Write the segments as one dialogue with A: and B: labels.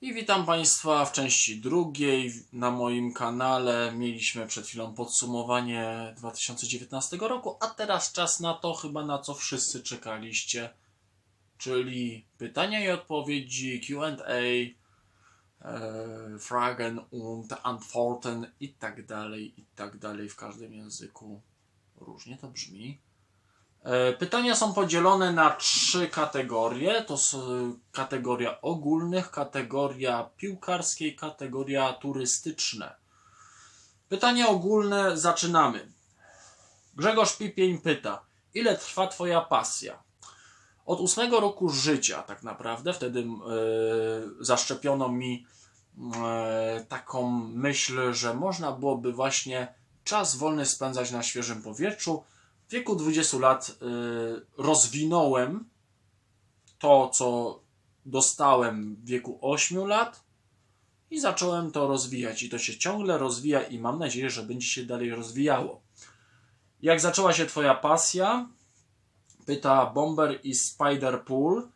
A: I witam Państwa w części drugiej na moim kanale. Mieliśmy przed chwilą podsumowanie 2019 roku, a teraz czas na to chyba na co wszyscy czekaliście, czyli pytania i odpowiedzi, Q&A, e, Fragen und Antworten i tak dalej, i tak dalej w każdym języku. Różnie to brzmi. E, Pytania są podzielone na trzy kategorie. To są kategoria ogólnych, kategoria piłkarskiej, kategoria turystyczne. Pytania ogólne zaczynamy. Grzegorz Pipień pyta, ile trwa Twoja pasja? Od ósmego roku życia, tak naprawdę, wtedy e, zaszczepiono mi e, taką myśl, że można byłoby właśnie czas wolny spędzać na świeżym powietrzu. W wieku 20 lat y, rozwinąłem to, co dostałem w wieku 8 lat i zacząłem to rozwijać. I to się ciągle rozwija i mam nadzieję, że będzie się dalej rozwijało. Jak zaczęła się Twoja pasja? Pyta Bomber i Spiderpool.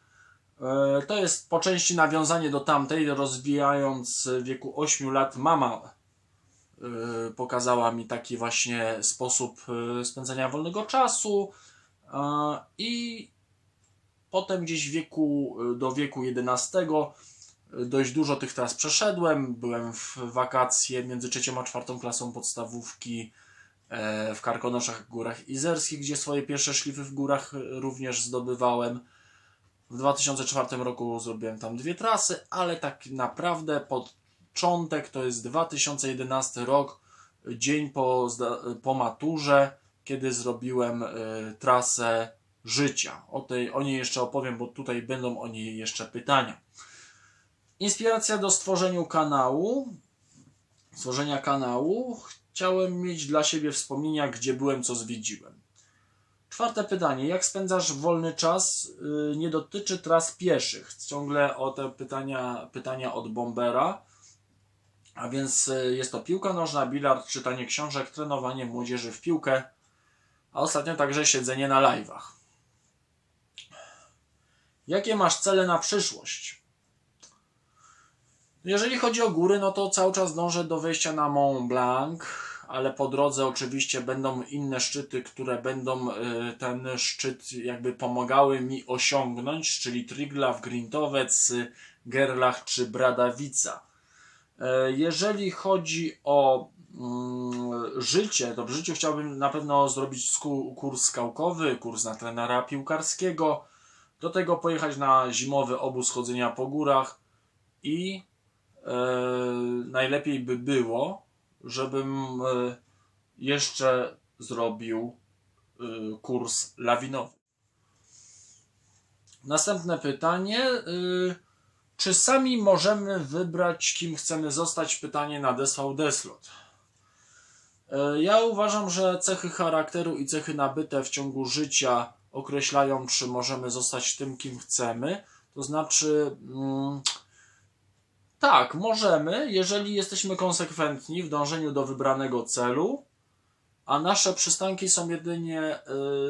A: Y, To jest po części nawiązanie do tamtej, rozwijając w wieku 8 lat mama pokazała mi taki właśnie sposób y, spędzania wolnego czasu y, i potem gdzieś wieku, y, do wieku 11 y, dość dużo tych tras przeszedłem. Byłem w wakacje między trzecią a czwartą klasą podstawówki e, w Karkonoszach Górach Izerskich, gdzie swoje pierwsze szlify w górach y, również zdobywałem. W 2004 roku zrobiłem tam dwie trasy, ale tak naprawdę początek to jest 2011 rok, dzień po, po maturze, kiedy zrobiłem y, trasę życia. O, tej, o niej jeszcze opowiem, bo tutaj będą o niej jeszcze pytania. Inspiracja do stworzenia kanału. Stworzenia kanału. Chciałem mieć dla siebie wspomnienia, gdzie byłem, co zwiedziłem. Czwarte pytanie. Jak spędzasz wolny czas? Yy, Nie dotyczy tras pieszych. Ciągle o te pytania, pytania od Bombera. A więc y, jest to piłka nożna, bilard, czytanie książek, trenowanie młodzieży w piłkę, a ostatnio także siedzenie na live'ach. Jakie masz cele na przyszłość? Jeżeli chodzi o góry, no to cały czas dążę do wejścia na Mont Blanc, ale po drodze oczywiście będą inne szczyty, które będą y, ten szczyt jakby pomagały mi osiągnąć, czyli Triglav, Grintowec, y, Gerlach czy Bradawica. E, Jeżeli chodzi o mm, życie, to w życiu chciałbym na pewno zrobić kurs skałkowy, kurs na trenera piłkarskiego, do tego pojechać na zimowy obóz chodzenia po górach i e, najlepiej by było, żebym e, jeszcze zrobił kurs lawinowy. Następne pytanie. Czy sami możemy wybrać, kim chcemy zostać? Pytanie na DSVD slot. E, Ja uważam, że cechy charakteru i cechy nabyte w ciągu życia określają, czy możemy zostać tym, kim chcemy. To znaczy, mm, tak, możemy, jeżeli jesteśmy konsekwentni w dążeniu do wybranego celu, a nasze przystanki są jedynie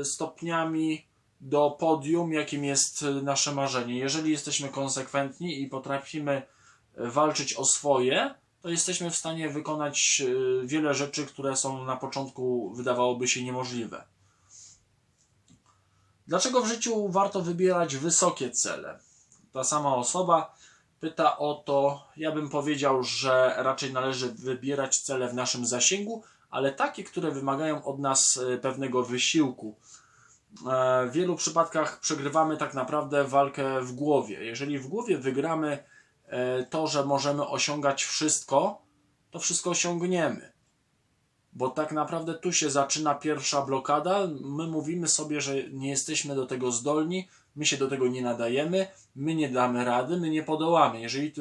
A: y, stopniami do podium, jakim jest y, nasze marzenie. Jeżeli jesteśmy konsekwentni i potrafimy y, walczyć o swoje, to jesteśmy w stanie wykonać y, wiele rzeczy, które są na początku wydawałoby się niemożliwe. Dlaczego w życiu warto wybierać wysokie cele? Ta sama osoba pyta o to, ja bym powiedział, że raczej należy wybierać cele w naszym zasięgu, ale takie, które wymagają od nas pewnego wysiłku e, w wielu przypadkach przegrywamy tak naprawdę walkę w głowie. Jeżeli w głowie wygramy e, to, że możemy osiągać wszystko, to wszystko osiągniemy. Bo tak naprawdę tu się zaczyna pierwsza blokada. My mówimy sobie, że nie jesteśmy do tego zdolni, my się do tego nie nadajemy, my nie damy rady, my nie podołamy. Jeżeli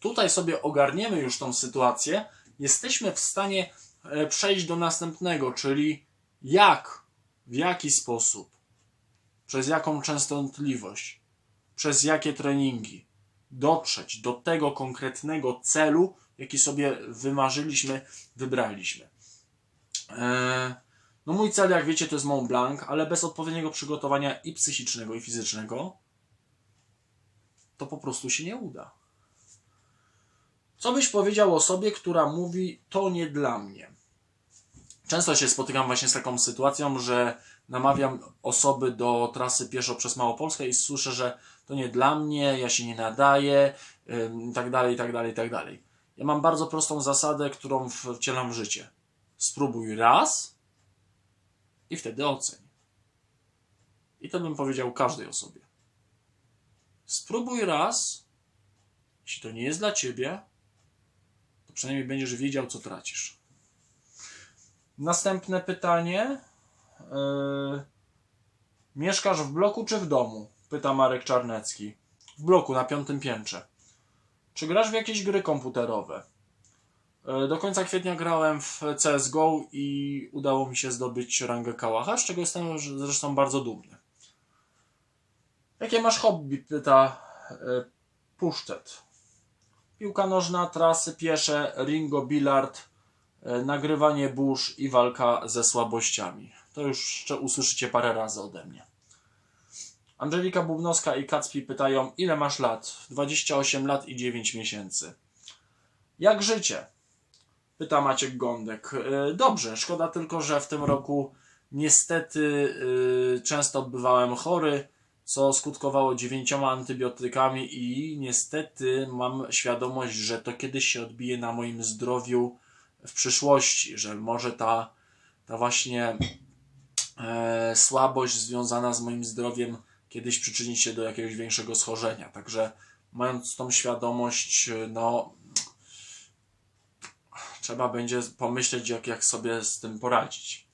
A: tutaj sobie ogarniemy już tą sytuację, jesteśmy w stanie e, przejść do następnego, czyli jak, w jaki sposób, przez jaką częstotliwość, przez jakie treningi dotrzeć do tego konkretnego celu, jaki sobie wymarzyliśmy, wybraliśmy. Eee, no mój cel, jak wiecie, to jest Mont Blanc, ale bez odpowiedniego przygotowania i psychicznego, i fizycznego to po prostu się nie uda. Co byś powiedział osobie, która mówi, to nie dla mnie? Często się spotykam właśnie z taką sytuacją, że namawiam osoby do trasy pieszo przez Małopolskę i słyszę, że to nie dla mnie, ja się nie nadaję, tak dalej, tak dalej, tak dalej. Ja mam bardzo prostą zasadę, którą wcielam w życie. Spróbuj raz i wtedy oceń. I to bym powiedział każdej osobie. Spróbuj raz, jeśli to nie jest dla ciebie, to przynajmniej będziesz wiedział, co tracisz. Następne pytanie. Yy... Mieszkasz w bloku czy w domu? Pyta Marek Czarnecki. W bloku na piątym piętrze. Czy grasz w jakieś gry komputerowe? Yy, do końca kwietnia grałem w CSGO i udało mi się zdobyć rangę Kałacha, z czego jestem zresztą bardzo dumny. Jakie masz hobby? Pyta yy, Puszczet. Piłka nożna, trasy piesze, ringo, bilard, nagrywanie burz i walka ze słabościami. To już jeszcze usłyszycie parę razy ode mnie. Angelika Bubnowska i Kacpi pytają, ile masz lat? 28 lat i 9 miesięcy. Jak życie? Pyta Maciek Gądek. E, dobrze, szkoda tylko, że w tym roku niestety e, często bywałem chory, co skutkowało dziewięcioma antybiotykami i niestety mam świadomość, że to kiedyś się odbije na moim zdrowiu w przyszłości, że może ta, ta właśnie e, słabość związana z moim zdrowiem kiedyś przyczyni się do jakiegoś większego schorzenia. Także mając tą świadomość, no trzeba będzie pomyśleć, jak, jak sobie z tym poradzić.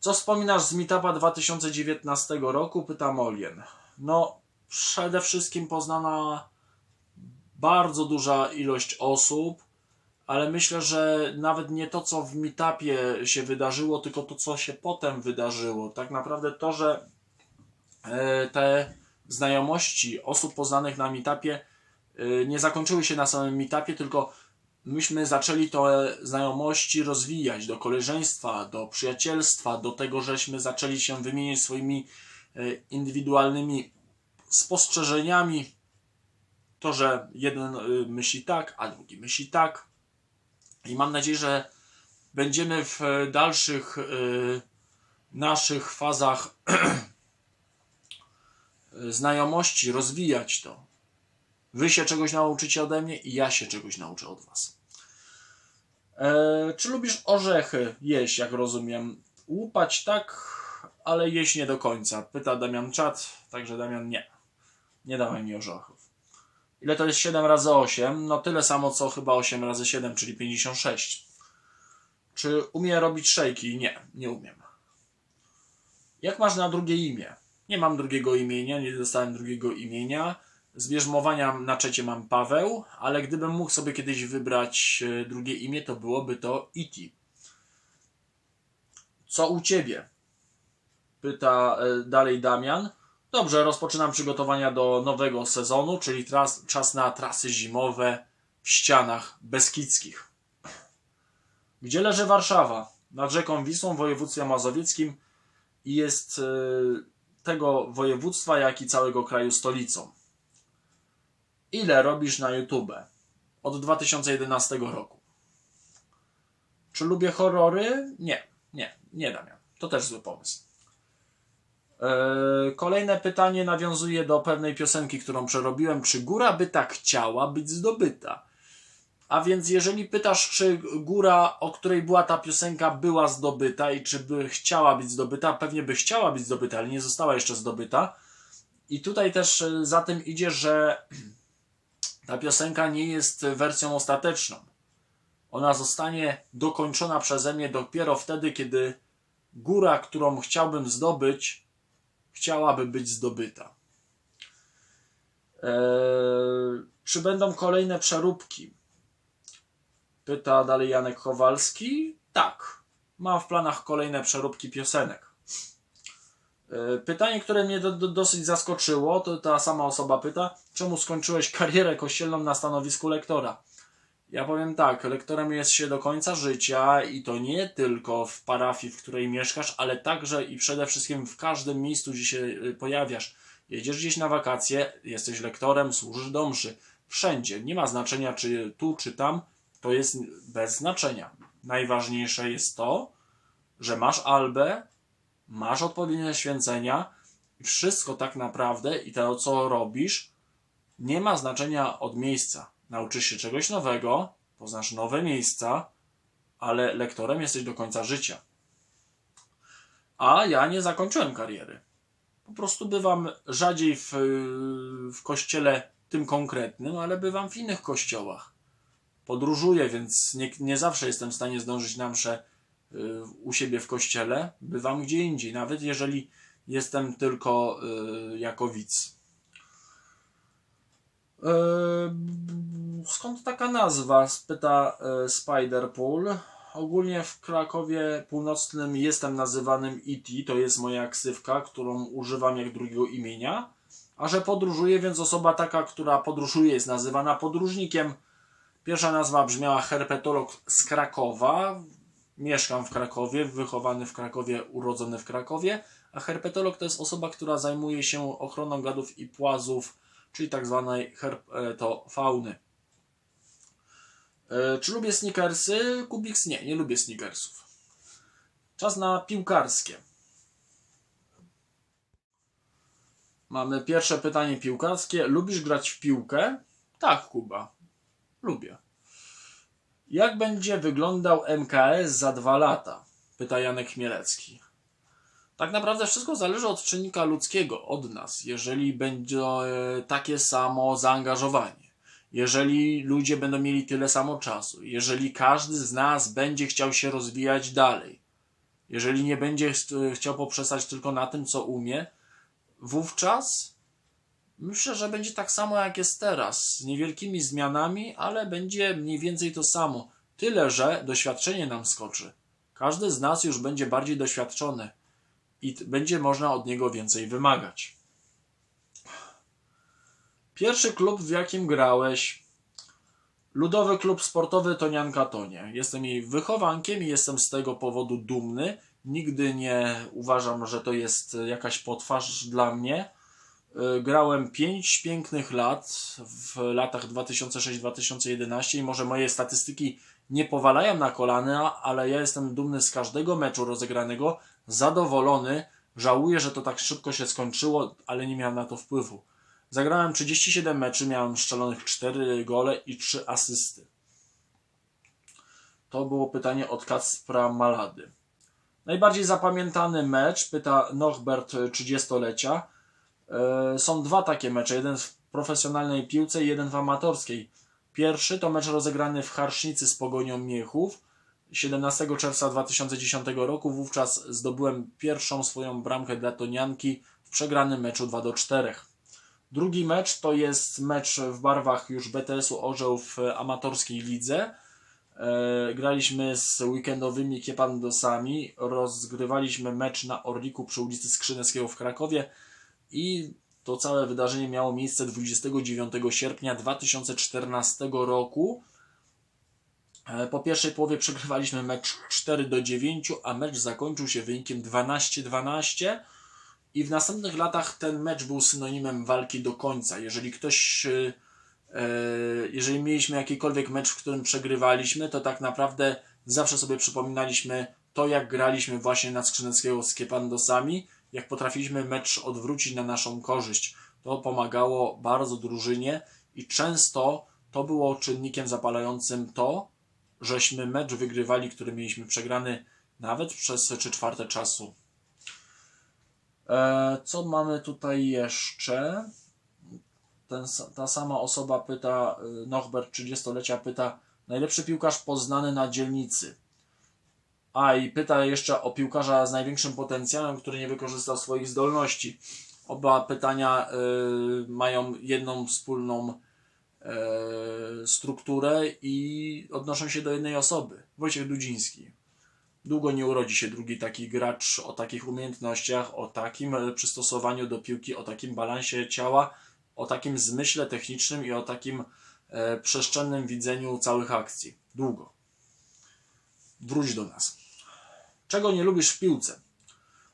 A: Co wspominasz z Meetupa 2019 roku? Pyta Molien. No, przede wszystkim poznana bardzo duża ilość osób, ale myślę, że nawet nie to, co w meetupie się wydarzyło, tylko to, co się potem wydarzyło. Tak naprawdę to, że e, te znajomości osób poznanych na meetupie e, nie zakończyły się na samym meetupie, tylko myśmy zaczęli te znajomości rozwijać do koleżeństwa, do przyjacielstwa, do tego, żeśmy zaczęli się wymieniać swoimi e, indywidualnymi spostrzeżeniami. To, że jeden myśli tak, a drugi myśli tak, i mam nadzieję, że będziemy w dalszych y, naszych fazach znajomości rozwijać to. Wy się czegoś nauczycie ode mnie i ja się czegoś nauczę od Was. E, czy lubisz orzechy jeść, jak rozumiem? Łupać tak, ale jeść nie do końca. Pyta Damian Czat, także Damian nie. Nie dawaj mi orzechów. Ile to jest 7 razy 8? No tyle samo co chyba 8 razy 7, czyli 56. Czy umie robić szejki? Nie, nie umiem. Jak masz na drugie imię? Nie mam drugiego imienia, nie dostałem drugiego imienia. Z bierzmowania na trzecie mam Paweł, ale gdybym mógł sobie kiedyś wybrać e, drugie imię, to byłoby to Iti. Co u ciebie? Pyta e, dalej Damian. Dobrze, rozpoczynam przygotowania do nowego sezonu, czyli tras, czas na trasy zimowe w ścianach beskidzkich. Gdzie leży Warszawa? Nad rzeką Wisłą w województwie mazowieckim i jest y, tego województwa, jak i całego kraju stolicą. Ile robisz na YouTube? Od 2011 roku. Czy lubię horrory? Nie, nie, nie Damian. To też zły pomysł. E, kolejne pytanie nawiązuje do pewnej piosenki, którą przerobiłem. Czy góra by tak chciała być zdobyta? A więc jeżeli pytasz, czy góra, o której była ta piosenka, była zdobyta i czy by chciała być zdobyta, pewnie by chciała być zdobyta, ale nie została jeszcze zdobyta. I tutaj też e, za tym idzie, że ta piosenka nie jest wersją ostateczną. Ona zostanie dokończona przeze mnie dopiero wtedy, kiedy góra, którą chciałbym zdobyć, chciałaby być zdobyta. Eee, czy będą kolejne przeróbki? Pyta dalej Janek Kowalski. Tak, mam w planach kolejne przeróbki piosenek. Eee, pytanie, które mnie do, do, dosyć zaskoczyło, to ta sama osoba pyta, czemu skończyłeś karierę kościelną na stanowisku lektora? Ja powiem tak, lektorem jest się do końca życia i to nie tylko w parafii, w której mieszkasz, ale także i przede wszystkim w każdym miejscu, gdzie się y, pojawiasz. Jedziesz gdzieś na wakacje, jesteś lektorem, służysz do mszy. Wszędzie. Nie ma znaczenia, czy tu, czy tam. To jest bez znaczenia. Najważniejsze jest to, że masz albę, masz odpowiednie święcenia i wszystko tak naprawdę i to, co robisz, nie ma znaczenia od miejsca. Nauczysz się czegoś nowego, poznasz nowe miejsca, ale lektorem jesteś do końca życia. A ja nie zakończyłem kariery. Po prostu bywam rzadziej w, w kościele tym konkretnym, ale bywam w innych kościołach. Podróżuję, więc nie, nie zawsze jestem w stanie zdążyć na mszę y, u siebie w kościele. Bywam gdzie indziej, nawet jeżeli jestem tylko y, jako widz. Y, skąd taka nazwa? spyta Spiderpool. Ogólnie w Krakowie Północnym jestem nazywanym E.T., to jest moja ksywka, którą używam jak drugiego imienia. A że podróżuję, więc osoba taka, która podróżuje, jest nazywana podróżnikiem. Pierwsza nazwa brzmiała herpetolog z Krakowa. Mieszkam w Krakowie, wychowany w Krakowie, urodzony w Krakowie. A herpetolog to jest osoba, która zajmuje się ochroną gadów i płazów, czyli tak zwanej herpetofauny. E, czy lubię sneakersy? Kubiks nie, nie lubię sneakersów. Czas na piłkarskie. Mamy pierwsze pytanie piłkarskie. Lubisz grać w piłkę? Tak, Kuba. Lubię. Jak będzie wyglądał MKS za dwa lata? Pyta Janek Chmielecki. Tak naprawdę wszystko zależy od czynnika ludzkiego, od nas. Jeżeli będzie e, takie samo zaangażowanie, jeżeli ludzie będą mieli tyle samo czasu, jeżeli każdy z nas będzie chciał się rozwijać dalej, jeżeli nie będzie chciał poprzestać tylko na tym, co umie, wówczas myślę, że będzie tak samo jak jest teraz, z niewielkimi zmianami, ale będzie mniej więcej to samo. Tyle, że doświadczenie nam skoczy. Każdy z nas już będzie bardziej doświadczony i będzie można od niego więcej wymagać. Pierwszy klub, w jakim grałeś. Ludowy klub sportowy Tonianka Tonie. Jestem jej wychowankiem i jestem z tego powodu dumny. Nigdy nie uważam, że to jest jakaś potwarz dla mnie. Y, grałem 5 pięknych lat w latach 2006-2011 i może moje statystyki nie powalają na kolana, ale ja jestem dumny z każdego meczu rozegranego, zadowolony. Żałuję, że to tak szybko się skończyło, ale nie miałem na to wpływu. Zagrałem 37 meczy, miałem szczelonych 4 gole i 3 asysty. To było pytanie od Kacpra Malady. Najbardziej zapamiętany mecz, pyta Norbert 30-lecia. E, są dwa takie mecze, jeden w profesjonalnej piłce i jeden w amatorskiej. Pierwszy to mecz rozegrany w Harsznicy z Pogonią Miechów 17 czerwca 2010 roku. Wówczas zdobyłem pierwszą swoją bramkę dla Tonianki w przegranym meczu 2 do 4. Drugi mecz to jest mecz w barwach już BTS-u Orzeł w amatorskiej lidze. E, graliśmy z weekendowymi kiepandosami, rozgrywaliśmy mecz na Orliku przy ulicy Skrzyneckiego w Krakowie i to całe wydarzenie miało miejsce 29 sierpnia 2014 roku. E, po pierwszej połowie przegrywaliśmy mecz 4 do 9, a mecz zakończył się wynikiem 12-12 i w następnych latach ten mecz był synonimem walki do końca. Jeżeli ktoś, e, e, jeżeli mieliśmy jakikolwiek mecz, w którym przegrywaliśmy, to tak naprawdę zawsze sobie przypominaliśmy to, jak graliśmy właśnie na Skrzyneckiego z Kiepandosami, jak potrafiliśmy mecz odwrócić na naszą korzyść. To pomagało bardzo drużynie i często to było czynnikiem zapalającym to, żeśmy mecz wygrywali, który mieliśmy przegrany nawet przez 3 czwarte czasu. E, co mamy tutaj jeszcze? Ten, ta sama osoba pyta, e, Norbert 30-lecia pyta, najlepszy piłkarz poznany na dzielnicy. A i pyta jeszcze o piłkarza z największym potencjałem, który nie wykorzystał swoich zdolności. Oba pytania y, mają jedną wspólną strukturę i odnoszą się do jednej osoby. Wojciech Dudziński. Długo nie urodzi się drugi taki gracz o takich umiejętnościach, o takim e, przystosowaniu do piłki, o takim balansie ciała, o takim zmyśle technicznym i o takim e, przestrzennym widzeniu całych akcji. Długo. Wróć do nas. Czego nie lubisz w piłce?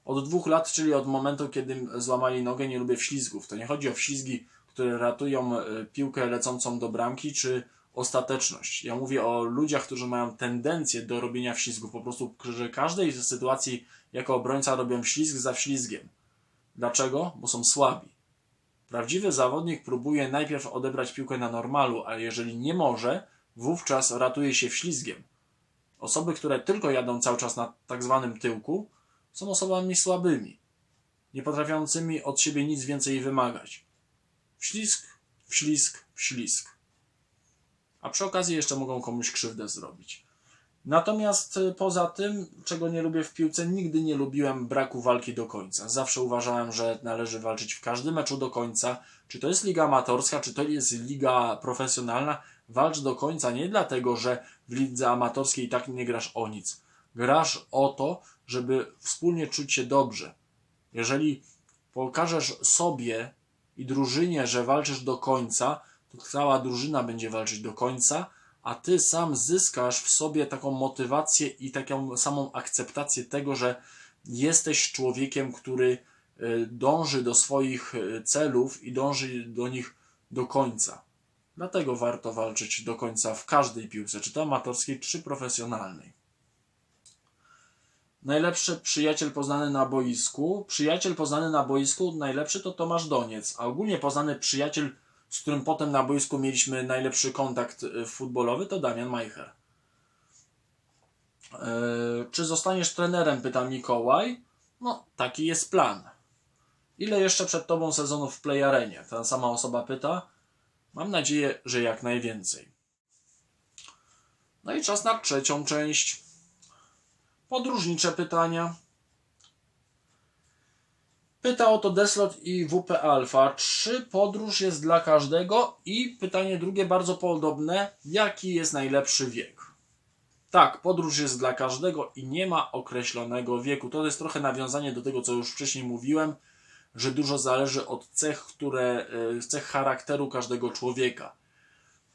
A: Od dwóch lat, czyli od momentu, kiedy złamali nogę, nie lubię wślizgów. To nie chodzi o wślizgi, które ratują e, piłkę lecącą do bramki, czy ostateczność. Ja mówię o ludziach, którzy mają tendencję do robienia wślizgów. Po prostu, że każdej sytuacji jako obrońca robią wślizg za wślizgiem. Dlaczego? Bo są słabi. Prawdziwy zawodnik próbuje najpierw odebrać piłkę na normalu, a jeżeli nie może, wówczas ratuje się wślizgiem. Osoby, które tylko jadą cały czas na tak zwanym tyłku, są osobami słabymi, nie potrafiącymi od siebie nic więcej wymagać. Wślizg, wślizg, wślizg. A przy okazji jeszcze mogą komuś krzywdę zrobić. Natomiast y, poza tym, czego nie lubię w piłce, nigdy nie lubiłem braku walki do końca. Zawsze uważałem, że należy walczyć w każdym meczu do końca. Czy to jest liga amatorska, czy to jest liga profesjonalna, walcz do końca nie dlatego, że w lidze amatorskiej i tak nie grasz o nic. Grasz o to, żeby wspólnie czuć się dobrze. Jeżeli pokażesz sobie i drużynie, że walczysz do końca, to cała drużyna będzie walczyć do końca, a ty sam zyskasz w sobie taką motywację i taką samą akceptację tego, że jesteś człowiekiem, który y, dąży do swoich y, celów i dąży do nich do końca. Dlatego warto walczyć do końca w każdej piłce, czy to amatorskiej, czy profesjonalnej. Najlepszy przyjaciel poznany na boisku. Przyjaciel poznany na boisku, najlepszy to Tomasz Doniec, a ogólnie poznany przyjaciel, z którym potem na boisku mieliśmy najlepszy kontakt y, futbolowy, to Damian Majcher. Yy, czy zostaniesz trenerem? Pyta Mikołaj. No, taki jest plan. Ile jeszcze przed tobą sezonów w Play Arenie? Ta sama osoba pyta. Mam nadzieję, że jak najwięcej. No i czas na trzecią część. Podróżnicze pytania. Pyta o to Deslot i WP Alpha. Czy podróż jest dla każdego? I pytanie drugie, bardzo podobne. Jaki jest najlepszy wiek? Tak, podróż jest dla każdego i nie ma określonego wieku. To jest trochę nawiązanie do tego, co już wcześniej mówiłem, że dużo zależy od cech, które, e, cech charakteru każdego człowieka.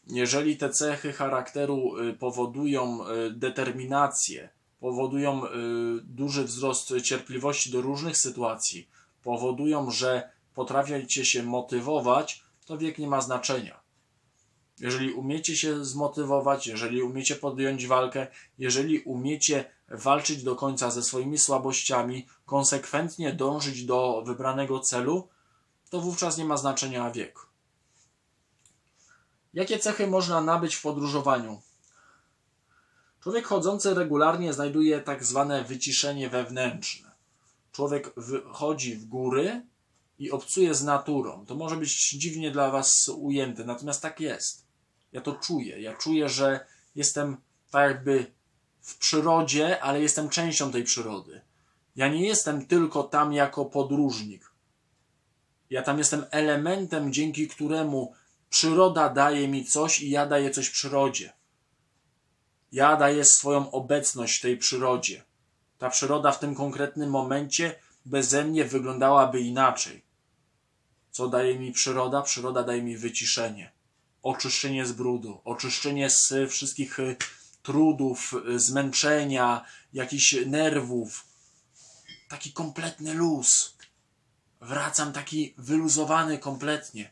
A: Jeżeli te cechy charakteru e, powodują e, determinację, powodują duży wzrost cierpliwości do różnych sytuacji, powodują, że potraficie się motywować, to wiek nie ma znaczenia. Jeżeli umiecie się zmotywować, jeżeli umiecie podjąć walkę, jeżeli umiecie walczyć do końca ze swoimi słabościami, konsekwentnie dążyć do wybranego celu, to wówczas nie ma znaczenia wiek. Jakie cechy można nabyć w podróżowaniu? Człowiek chodzący regularnie znajduje tak zwane wyciszenie wewnętrzne. Człowiek wychodzi w góry i obcuje z naturą. To może być dziwnie dla Was ujęte, natomiast tak jest. Ja to czuję. Ja czuję, że jestem tak jakby w przyrodzie, ale jestem częścią tej przyrody. Ja nie jestem tylko tam jako podróżnik. Ja tam jestem elementem, dzięki któremu przyroda daje mi coś i ja daję coś przyrodzie. Ja daję swoją obecność tej przyrodzie. Ta przyroda w tym konkretnym momencie beze mnie wyglądałaby inaczej. Co daje mi przyroda? Przyroda daje mi wyciszenie, oczyszczenie z brudu, oczyszczenie z wszystkich y, trudów, y, zmęczenia, jakichś nerwów. Taki kompletny luz. Wracam taki wyluzowany kompletnie.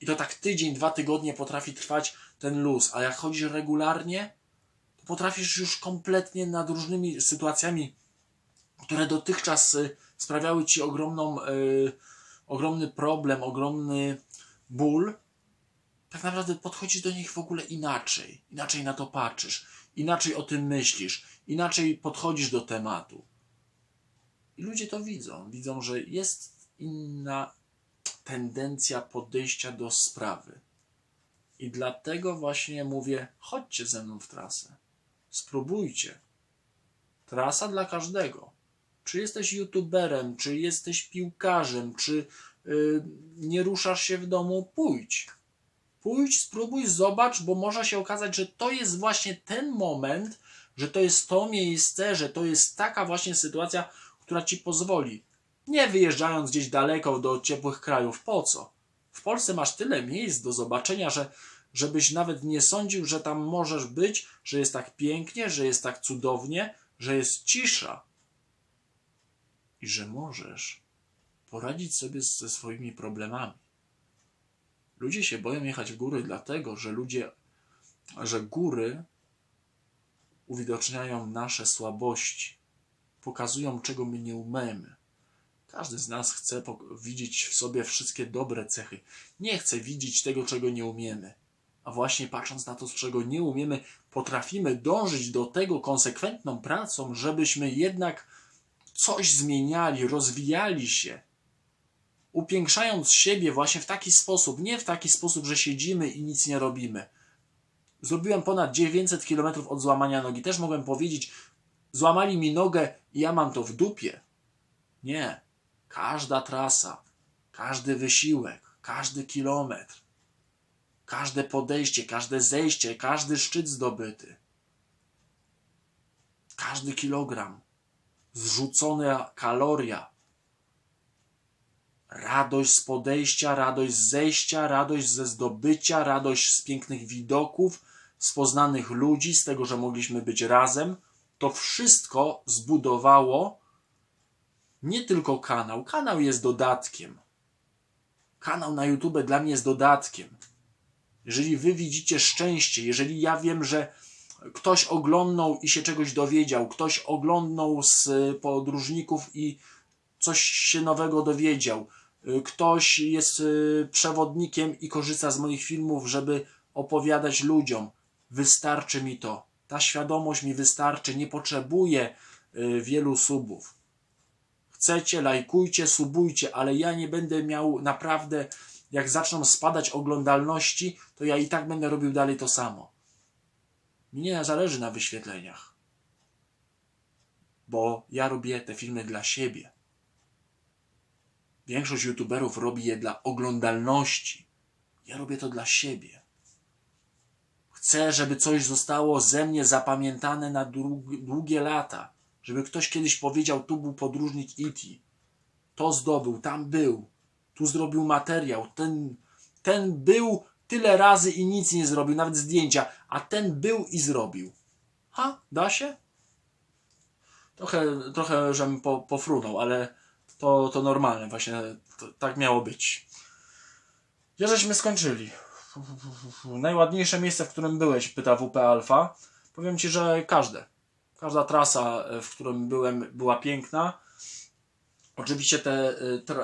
A: I to tak tydzień, dwa tygodnie potrafi trwać ten luz. A jak chodzisz regularnie, potrafisz już kompletnie nad różnymi sytuacjami, które dotychczas y, sprawiały ci ogromną, yy, ogromny problem, ogromny ból, tak naprawdę podchodzisz do nich w ogóle inaczej. Inaczej na to patrzysz, inaczej o tym myślisz, inaczej podchodzisz do tematu. I ludzie to widzą. Widzą, że jest inna tendencja podejścia do sprawy. I dlatego właśnie mówię: chodźcie ze mną w trasę. Spróbujcie. Trasa dla każdego. Czy jesteś youtuberem, czy jesteś piłkarzem, czy yy, nie ruszasz się w domu, pójdź. Pójdź, spróbuj, zobacz, bo może się okazać, że to jest właśnie ten moment, że to jest to miejsce, że to jest taka właśnie sytuacja, która ci pozwoli. Nie wyjeżdżając gdzieś daleko do ciepłych krajów, po co? W Polsce masz tyle miejsc do zobaczenia, że żebyś nawet nie sądził, że tam możesz być, że jest tak pięknie, że jest tak cudownie, że jest cisza i że możesz poradzić sobie ze swoimi problemami. Ludzie się boją jechać w góry, dlatego że ludzie, że góry uwidaczniają nasze słabości, pokazują, czego my nie umiemy. Każdy z nas chce widzieć w sobie wszystkie dobre cechy. Nie chce widzieć tego, czego nie umiemy. A właśnie patrząc na to, czego nie umiemy, potrafimy dążyć do tego konsekwentną pracą, żebyśmy jednak coś zmieniali, rozwijali się, upiększając siebie właśnie w taki sposób, nie w taki sposób, że siedzimy i nic nie robimy. Zrobiłem ponad 900 km od złamania nogi. Też mogłem powiedzieć, złamali mi nogę i ja mam to w dupie. Nie. Każda trasa, każdy wysiłek, każdy kilometr, każde podejście, każde zejście, każdy szczyt zdobyty, każdy kilogram, zrzucona kaloria, radość z podejścia, radość z zejścia, radość ze zdobycia, radość z pięknych widoków, z poznanych ludzi, z tego, że mogliśmy być razem. To wszystko zbudowało nie tylko kanał. Kanał jest dodatkiem. Kanał na YouTube dla mnie jest dodatkiem. Jeżeli wy widzicie szczęście, jeżeli ja wiem, że ktoś oglądał i się czegoś dowiedział, ktoś oglądał z podróżników i coś się nowego dowiedział, ktoś jest y, przewodnikiem i korzysta z moich filmów, żeby opowiadać ludziom, wystarczy mi to. Ta świadomość mi wystarczy, nie potrzebuję y, wielu subów chcecie, lajkujcie, subujcie, ale ja nie będę miał naprawdę, jak zaczną spadać oglądalności, to ja i tak będę robił dalej to samo. Mi nie zależy na wyświetleniach, bo ja robię te filmy dla siebie. Większość youtuberów robi je dla oglądalności. Ja robię to dla siebie. Chcę, żeby coś zostało ze mnie zapamiętane na długie lata. Żeby ktoś kiedyś powiedział, tu był podróżnik Iti, to zdobył, tam był, tu zrobił materiał, ten, ten był tyle razy i nic nie zrobił, nawet zdjęcia, a ten był i zrobił. Ha, da się? Trochę, trochę żem po, pofrunął, ale to, to normalne, właśnie to, tak miało być. Gdzie żeśmy skończyli? Najładniejsze miejsce, w którym byłeś, pyta WP Alfa. Powiem Ci, że każde. Każda trasa, e, w którym byłem, była piękna. Oczywiście te,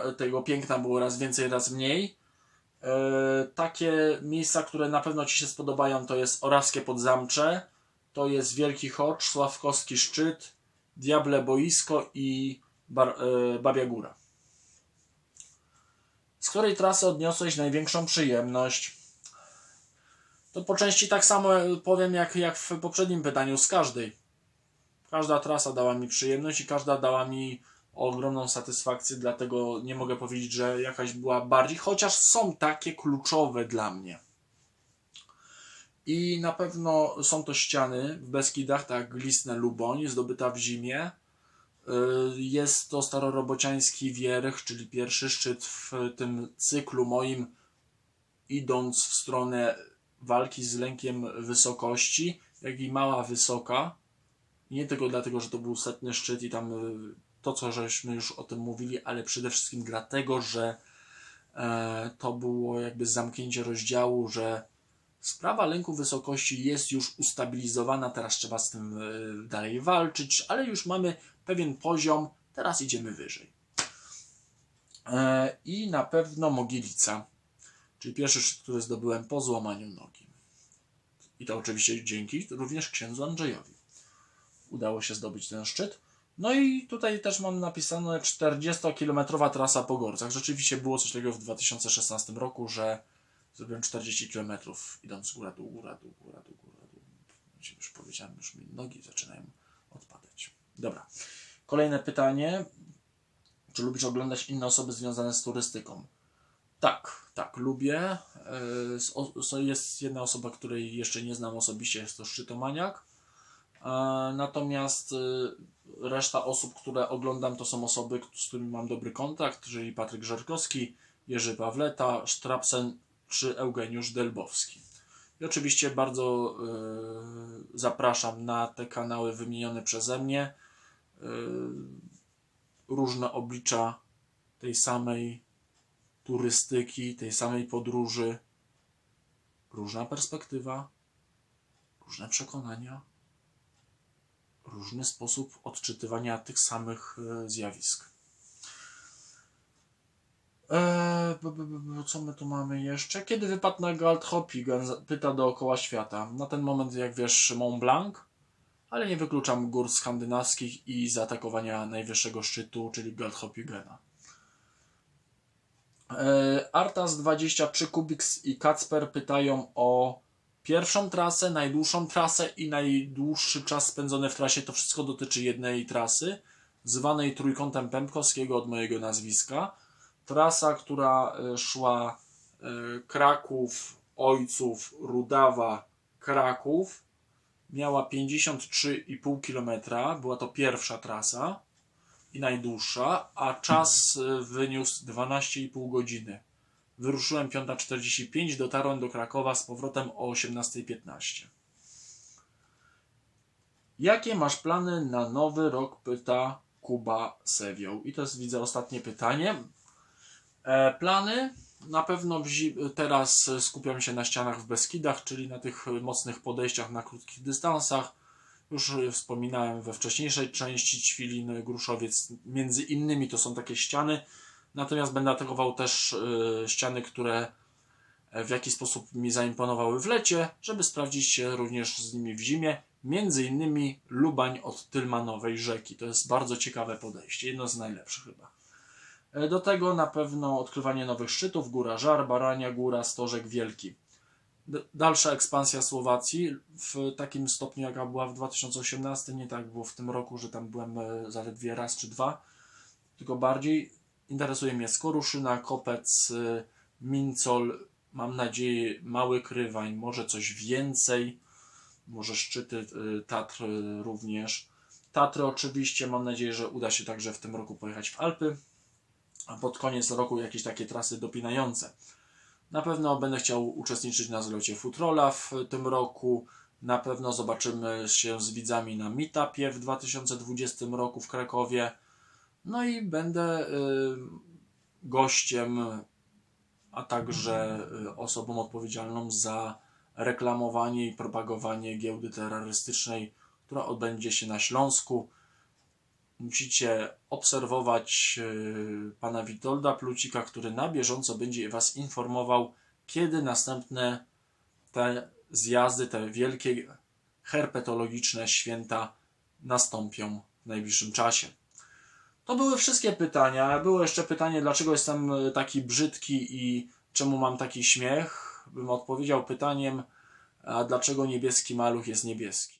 A: e, tego piękna było raz więcej, raz mniej. E, takie miejsca, które na pewno Ci się spodobają, to jest Orawskie Podzamcze, to jest Wielki Chocz, Sławkowski Szczyt, Diable Boisko i Bar, Babia Góra. Z której trasy odniosłeś największą przyjemność? To po części tak samo powiem jak, jak w poprzednim pytaniu, z każdej. Każda trasa dała mi przyjemność i każda dała mi ogromną satysfakcję, dlatego nie mogę powiedzieć, że jakaś była bardziej, chociaż są takie kluczowe dla mnie. I na pewno są to ściany w Beskidach, tak Glistne Luboń, zdobyta w zimie. Y, jest to starorobociański wierch, czyli pierwszy szczyt w tym cyklu moim, idąc w stronę walki z lękiem wysokości, jak i mała wysoka nie tylko dlatego, że to był setny szczyt i tam y, to, co żeśmy już o tym mówili, ale przede wszystkim dlatego, że e, to było jakby zamknięcie rozdziału, że sprawa lęku wysokości jest już ustabilizowana, teraz trzeba z tym y, dalej walczyć, ale już mamy pewien poziom, teraz idziemy wyżej. E, I na pewno Mogilica, czyli pierwszy szczyt, który zdobyłem po złamaniu nogi. I to oczywiście dzięki również księdzu Andrzejowi udało się zdobyć ten szczyt. No i tutaj też mam napisane 40-kilometrowa trasa po Gorcach. Rzeczywiście było coś takiego w 2016 roku, że zrobiłem 40 km idąc góra, dół, góra, dół, góra, dół, góra, dół. Już powiedziałem, już mi nogi zaczynają odpadać. Dobra. Kolejne pytanie. Czy lubisz oglądać inne osoby związane z turystyką? Tak, tak, lubię. E, jest jedna osoba, której jeszcze nie znam osobiście, jest to Szczytomaniak. Natomiast y, reszta osób, które oglądam, to są osoby, z którymi mam dobry kontakt, czyli Patryk Żarkowski, Jerzy Pawleta, Strapsen czy Eugeniusz Delbowski. I oczywiście bardzo y, zapraszam na te kanały wymienione przeze mnie. Y, różne oblicza tej samej turystyki, tej samej podróży różna perspektywa, różne przekonania, różny sposób odczytywania tych samych e, zjawisk. B, co my tu mamy jeszcze? Kiedy wypadł na Galdhoppigen? Pyta dookoła świata. Na ten moment, jak wiesz, Mont Blanc, ale nie wykluczam gór skandynawskich i zaatakowania najwyższego szczytu, czyli Galdhoppigena. Eee, Artas23, Kubiks i Kacper pytają o pierwszą trasę, najdłuższą trasę i najdłuższy czas spędzony w trasie. To wszystko dotyczy jednej trasy, zwanej Trójkątem Pępkowskiego od mojego nazwiska. Trasa, która e, szła e, Kraków, Ojców, Rudawa, Kraków, miała 53,5 km. Była to pierwsza trasa i najdłuższa, a czas e, wyniósł 12,5 godziny. Wyruszyłem 5.45, dotarłem do Krakowa z powrotem o 18.15. Jakie masz plany na nowy rok? Pyta Kuba Sewioł. I to jest, widzę, ostatnie pytanie. E, plany? Na pewno teraz skupiam się na ścianach w Beskidach, czyli na tych mocnych podejściach na krótkich dystansach. Już wspominałem we wcześniejszej części Ćwilin, Gruszowiec. Między innymi to są takie ściany. Natomiast będę atakował też y, ściany, które w jakiś sposób mi zaimponowały w lecie, żeby sprawdzić się również z nimi w zimie. Między innymi Lubań od Tylmanowej rzeki. To jest bardzo ciekawe podejście, jedno z najlepszych chyba. E, Do tego na pewno odkrywanie nowych szczytów, Góra Żar, Barania Góra, Stożek Wielki. Dalsza ekspansja Słowacji w takim stopniu, jaka była w 2018, nie tak było w tym roku, że tam byłem e, zaledwie raz czy dwa, tylko bardziej interesuje mnie Skoruszyna, Kopec, y, Mincol, mam nadzieję Mały Krywań, może coś więcej, może szczyty y, Tatr również. Tatry oczywiście, mam nadzieję, że uda się także w tym roku pojechać w Alpy, a pod koniec roku jakieś takie trasy dopinające. Na pewno będę chciał uczestniczyć na zlocie Futrola w tym roku. Na pewno zobaczymy się z widzami na meetupie w 2020 roku w Krakowie. No i będę y, gościem, a także y, osobą odpowiedzialną za reklamowanie i propagowanie giełdy terrorystycznej, która odbędzie się na Śląsku. Musicie obserwować y, pana Witolda Plucika, który na bieżąco będzie Was informował, kiedy następne te zjazdy, te wielkie herpetologiczne święta nastąpią w najbliższym czasie. To były wszystkie pytania. Było jeszcze pytanie, dlaczego jestem e, taki brzydki i czemu mam taki śmiech. Bym odpowiedział pytaniem, a dlaczego niebieski maluch jest niebieski.